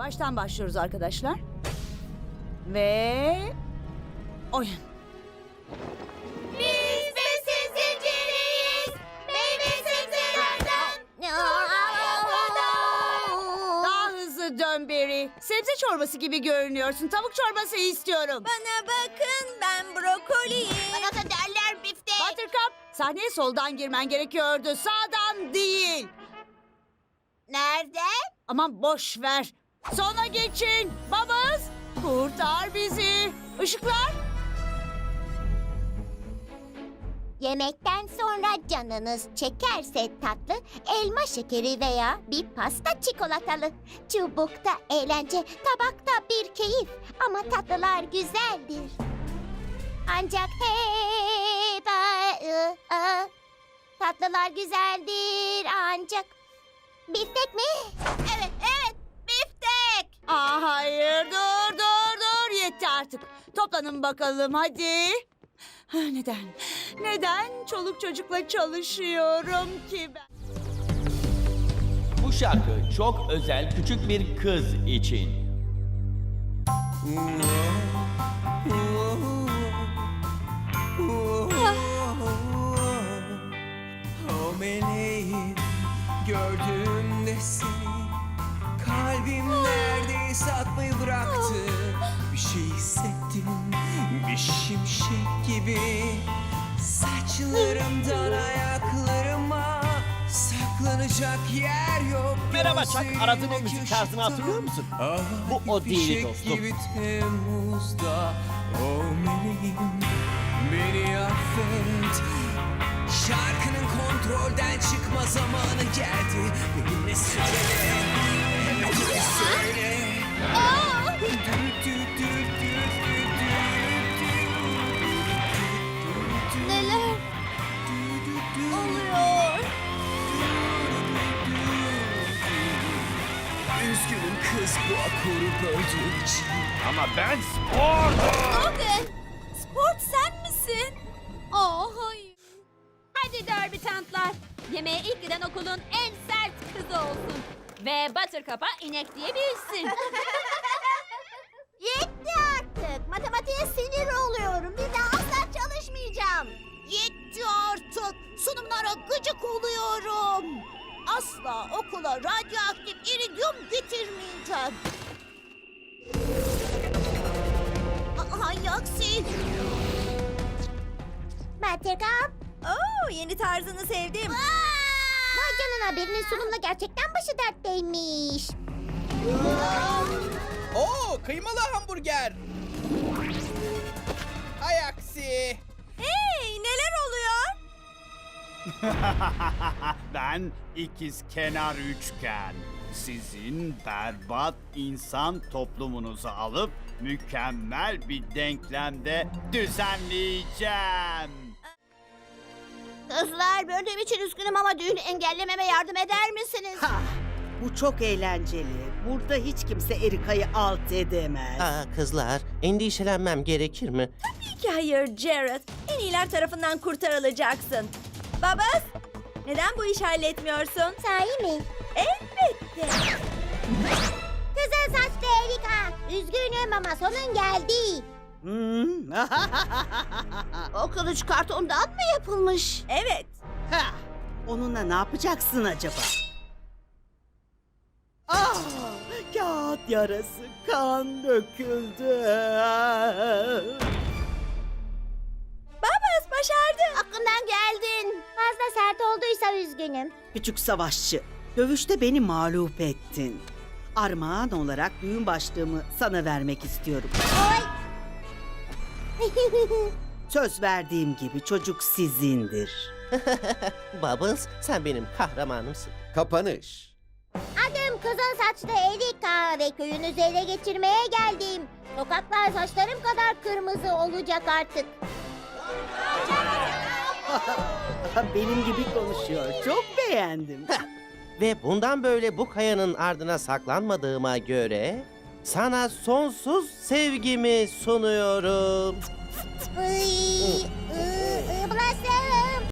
Baştan başlıyoruz arkadaşlar. Ve oyun. Biz besin zinciriyiz. Meyve sebzelerden. Daha hızlı dön Berry. Sebze çorbası gibi görünüyorsun. Tavuk çorbası istiyorum. Bana bakın ben brokoliyim. Bana da derler biftek. Buttercup sahneye soldan girmen gerekiyordu. Sağdan değil. Nerede? Aman boş ver. Sona geçin. Babız kurtar bizi. Işıklar. Yemekten sonra canınız çekerse tatlı, elma şekeri veya bir pasta çikolatalı. Çubukta eğlence, tabakta bir keyif ama tatlılar güzeldir. Ancak hep aa, ı, aa, tatlılar güzeldir ancak. Biftek mi? Aa, hayır dur dur dur yetti artık. Toplanın bakalım hadi. Ha, Neden? Neden çoluk çocukla çalışıyorum ki ben? Bu şarkı çok özel küçük bir kız için. O gördüğümde seni Kalbim atmayı bıraktı. Bir şey hissettim bir şimşek gibi. Saçlarımdan ayaklarıma Saklanacak yer yok. Merhaba Çak, aradığın o müzik tarzını hatırlıyor musun? Ah, Bu o değil dostum. gibi Temmuz'da. O meleğim kız bu akoru için Ama ben spordum. Logan, Sport sen misin? Aa hayır. Hadi derbitantlar. Yemeğe ilk giden okulun en sert kızı olsun. Ve Buttercup'a inek diyebilsin. Yetti artık. Matematiğe sinir oluyorum. Bir daha asla çalışmayacağım. Yetti artık. Sunumlara gıcık oluyorum. Asla okula radyoaktif iridyum getirmeyeceğim. Hay aksi. Buttercup. Oo, yeni tarzını sevdim. Vay canına birinin sunumla gerçekten başı dertteymiş. Oo kıymalı hamburger. ben ikiz kenar üçgen. Sizin berbat insan toplumunuzu alıp mükemmel bir denklemde düzenleyeceğim. Kızlar böldüğüm için üzgünüm ama düğünü engellememe yardım eder misiniz? Ha, bu çok eğlenceli. Burada hiç kimse Erika'yı alt edemez. Aa kızlar, endişelenmem gerekir mi? ki hayır Jared. En iyiler tarafından kurtarılacaksın. Babas, neden bu işi halletmiyorsun? Sahi mi? Elbette. Kızıl saçlı Erika. Üzgünüm ama sonun geldi. Hmm. O kılıç kartondan mı yapılmış? Evet. Ha, onunla ne yapacaksın acaba? Ah, kağıt yarası kan döküldü. Babas başardın. Aklından geldin. Sert olduysa üzgünüm. Küçük savaşçı, dövüşte beni mağlup ettin. Armağan olarak düğün başlığımı sana vermek istiyorum. Oy. Söz verdiğim gibi çocuk sizindir. Bubbles, sen benim kahramanımsın. Kapanış. Adım kızıl saçlı Erika ve köyünüzü ele geçirmeye geldim. Sokaklar saçlarım kadar kırmızı olacak artık. Benim gibi konuşuyor. Çok beğendim. Ve bundan böyle bu kayanın ardına saklanmadığıma göre... ...sana sonsuz sevgimi sunuyorum. Iy, ıy.